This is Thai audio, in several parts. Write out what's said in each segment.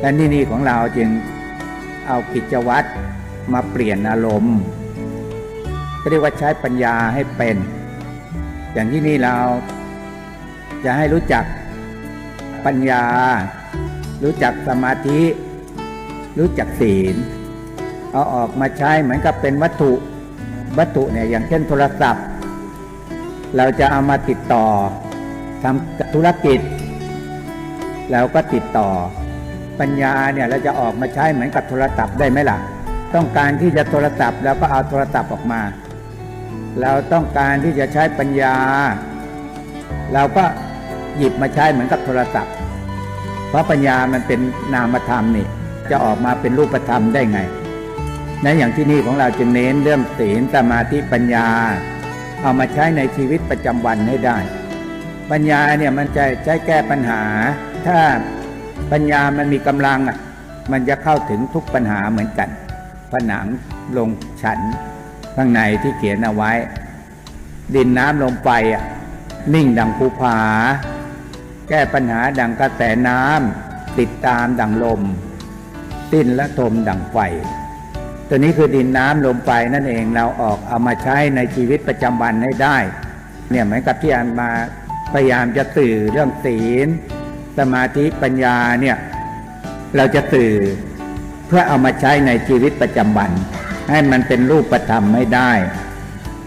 และนี่นี่ของเราจึงเอากิจวัตรมาเปลี่ยนอารมณ์เรียกว่าใช้ปัญญาให้เป็น อย่างที่นี่เราจะให้รู้จักปัญญา รู้จักสมาธิ รู้จักศีล เอาออกมาใช้เหมือนกับเป็นวัตถุวัตถุเนี่ยอย่างเช่นโทรศัพท์ เราจะเอามาติดต่อทำธุรกิจ เราก็ติดต่อ ปัญญาเนี่ยเราจะออกมาใช้เหมือนกับโทรศัพท์ได้ไหมล่ะ ต้องการที่จะโทรศัพท์แล้วก็เอาโทรศัพท์ออกมา เราต้องการที่จะใช้ปัญญา เราก็หยิบมาใช้เหมือนกับโทรศัพท์ เพราะปัญญามันเป็นนามธรรมนี่จะออกมาเป็นรูปธรรมได้ไงนะอย่างที่นี่ของเราจึงเน้นเรื่องศีลสมาธิปัญญา เอามาใช้ในชีวิตประจำวันให้ได้ ปัญญาเนี่ยมันจะใช้แก้ปัญหา ถ้าปัญญามันมีกำลังอะมันจะเข้าถึงทุกปัญหาเหมือนกันผนังลงฉันข้างในที่เขียนเอาไว้ ดินน้ำลมไฟอะนิ่งดังภูผา แก้ปัญหาดังกระแสน้ำติดตามดังลมสิ้นและทมดังไฟ ตัวนี้คือดินน้ำลมไฟนั่นเองเราออกเอามาใช้ในชีวิตประจำวันให้ได้ เนี่ยเหมือนกับที่อันมาพยายามจะสื่อเรื่องศีล สมาธิปัญญาเนี่ยเราจะสื่อเพื่อเอามาใช้ในชีวิตประจำวัน ให้มันเป็นรูปธรรมให้ได้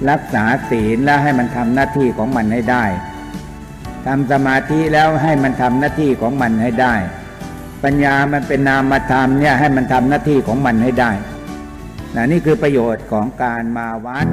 รักษาศีลแล้วให้มันทำหน้าที่ของมันให้ได้ทำสมาธิแล้วให้มันทำหน้าที่ของมันให้ได้ ปัญญามันเป็นนามธรรมเนี่ยให้มันทำหน้าที่ของมันให้ได้นะนี่คือประโยชน์ของการมาวัด